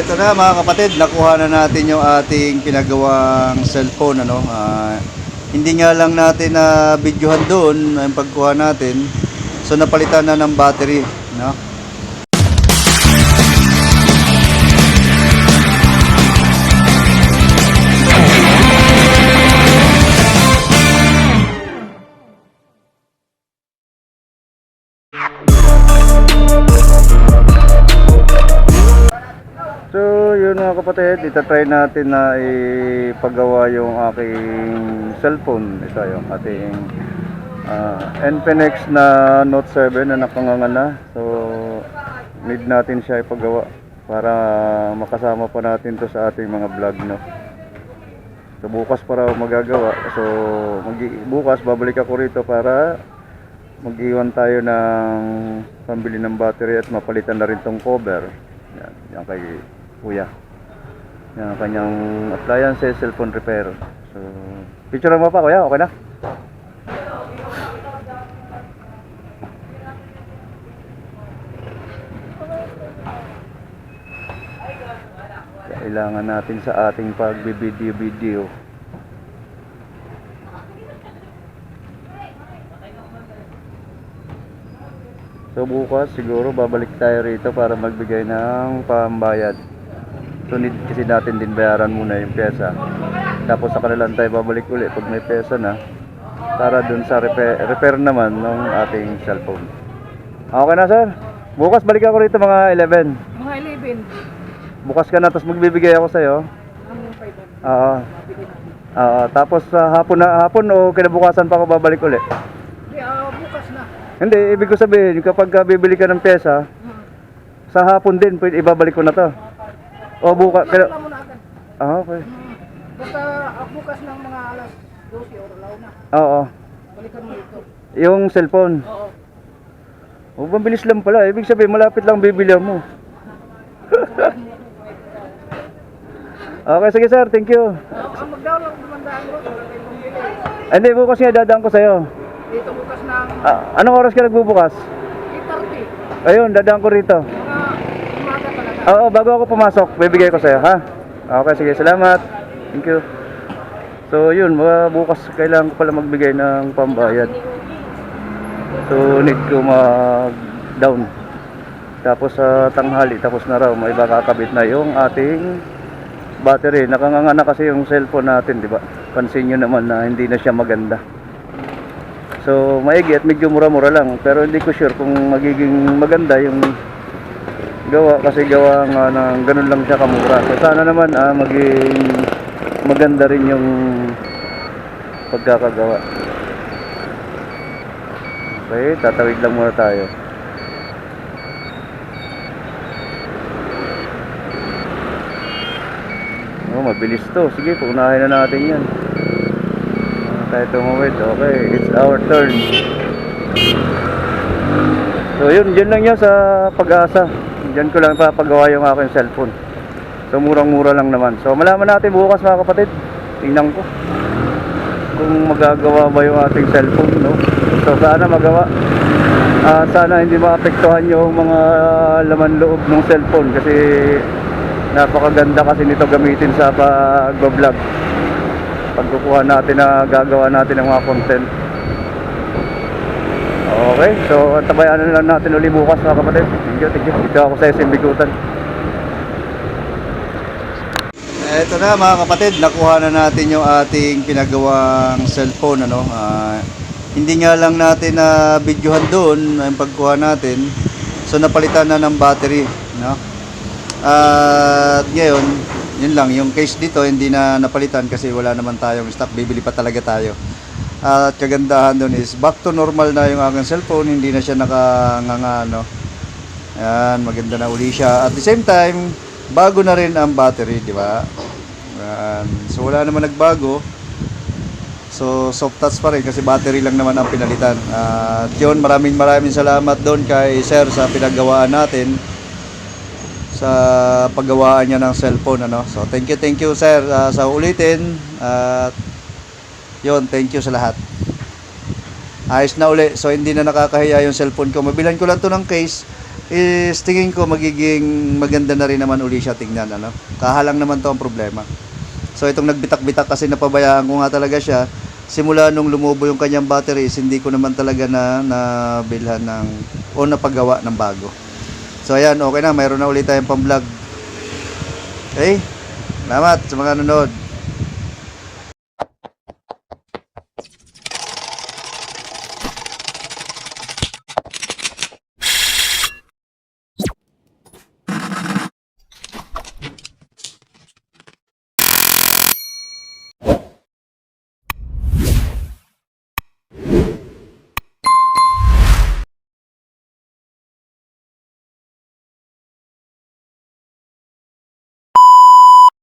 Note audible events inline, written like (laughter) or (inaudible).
Eto na mga kapatid, nakuha na natin yung ating pinagawang cellphone ano. Ah, hindi nga lang natin na videohan doon ang pagkuha natin. So napalitan na ng battery, no? Mga kapatid, itatry natin na ipagawa yung aking cellphone. Ito yung ating uh, NPNX na Note 7 na nakanganga na. So, need natin siya ipagawa para makasama pa natin to sa ating mga vlog, no? So, bukas para magagawa. So, mag bukas babalik ako rito para mag-iwan tayo ng pambili ng battery at mapalitan na rin tong cover. Yan, yan kay kuya. Yan ang kanyang appliances, cellphone repair. So, picture mo pa kuya, okay na? Kailangan natin sa ating pagbibideo-video. So bukas siguro babalik tayo rito para magbigay ng pambayad. So need kasi natin din bayaran muna yung pyesa. Tapos sa kanilang tayo babalik uli pag may pyesa na para dun sa repair, repair naman ng ating cellphone. Okay na sir. Bukas balik ako rito mga 11. Mga 11, Bukas ka na tapos magbibigay ako sa'yo. ang 500. Oo. Oo. Tapos sa hapon na hapon o kinabukasan pa ako babalik uli. Di, ah, bukas na. Hindi, ibig ko sabihin kapag ka bibili ka ng pyesa, Hmm. sa hapon din pwede ibabalik ko na to. O bukas. Kaya na agad. Ah, okay. Hmm. Basta ah, bukas ng mga alas 12 or alaw na. Oo. Balikan mo dito. Yung cellphone. Oo. O, mabilis lang pala. Ibig sabihin, malapit lang bibili mo. (laughs) okay, sige sir. Thank you. Ah, ang mag-download dumandaan mo. Ah, Hindi, bukas nga dadaan ko sa'yo. Dito bukas ng Ah, anong oras ka nagbubukas? 8.30. Ayun, dadaan ko rito. Oo, bago ako pumasok, bibigay ko sa'yo, ha? Okay, sige. Salamat. Thank you. So, yun. bukas kailangan ko pala magbigay ng pambayad. So, need ko mag-down. Tapos sa tanghali, tapos na raw, may kakabit na yung ating battery. Nakanganga na kasi yung cellphone natin, di ba? Pansin nyo naman na hindi na siya maganda. So, maigi at medyo mura-mura lang. Pero hindi ko sure kung magiging maganda yung gawa kasi gawa nga ng ganun lang siya kamura. So, sana naman ah, maging maganda rin yung pagkakagawa. Okay, tatawid lang muna tayo. Oh, mabilis to. Sige, punahin na natin yan. Ah, tayo tumawid. Okay, it's our turn. So yun, dyan lang yan sa pag-asa. Dyan ko lang papagawa yung aking cellphone. So murang-mura lang naman. So malaman natin bukas mga kapatid. Tingnan ko. Kung magagawa ba yung ating cellphone, no? So sana magawa. Ah, sana hindi maapektuhan yung mga laman loob ng cellphone kasi napakaganda kasi nito gamitin sa pag-vlog. Pagkukuha natin na gagawa natin ng mga content. Okay, so antabayan na lang natin uli bukas mga kapatid. Thank you, thank you. Dito ako sa SM Bigutan. Ito na mga kapatid, nakuha na natin yung ating pinagawang cellphone ano. Ah, hindi nga lang natin na videohan doon ang pagkuha natin. So napalitan na ng battery, no? At ngayon, yun lang, yung case dito hindi na napalitan kasi wala naman tayong stock, bibili pa talaga tayo. At kagandahan doon is back to normal na yung aking cellphone, hindi na siya nakanganga no. Ayan, maganda na uli siya. At the same time, bago na rin ang battery, di ba? So wala naman nagbago. So soft touch pa rin kasi battery lang naman ang pinalitan. At yun, maraming maraming salamat doon kay Sir sa pinagawaan natin sa paggawaan niya ng cellphone ano. So thank you, thank you Sir ah, sa ulitin at yun, thank you sa lahat. Ayos na uli. So hindi na nakakahiya yung cellphone ko. Mabilan ko lang to ng case is tingin ko magiging maganda na rin naman uli siya tingnan ano. Kahalang naman to ang problema. So itong nagbitak-bitak kasi napabayaan ko nga talaga siya. Simula nung lumubo yung kanyang battery is hindi ko naman talaga na nabilhan ng o napagawa ng bago. So ayan, okay na, mayroon na ulit tayong pang-vlog. Okay? Salamat sa mga nanonood.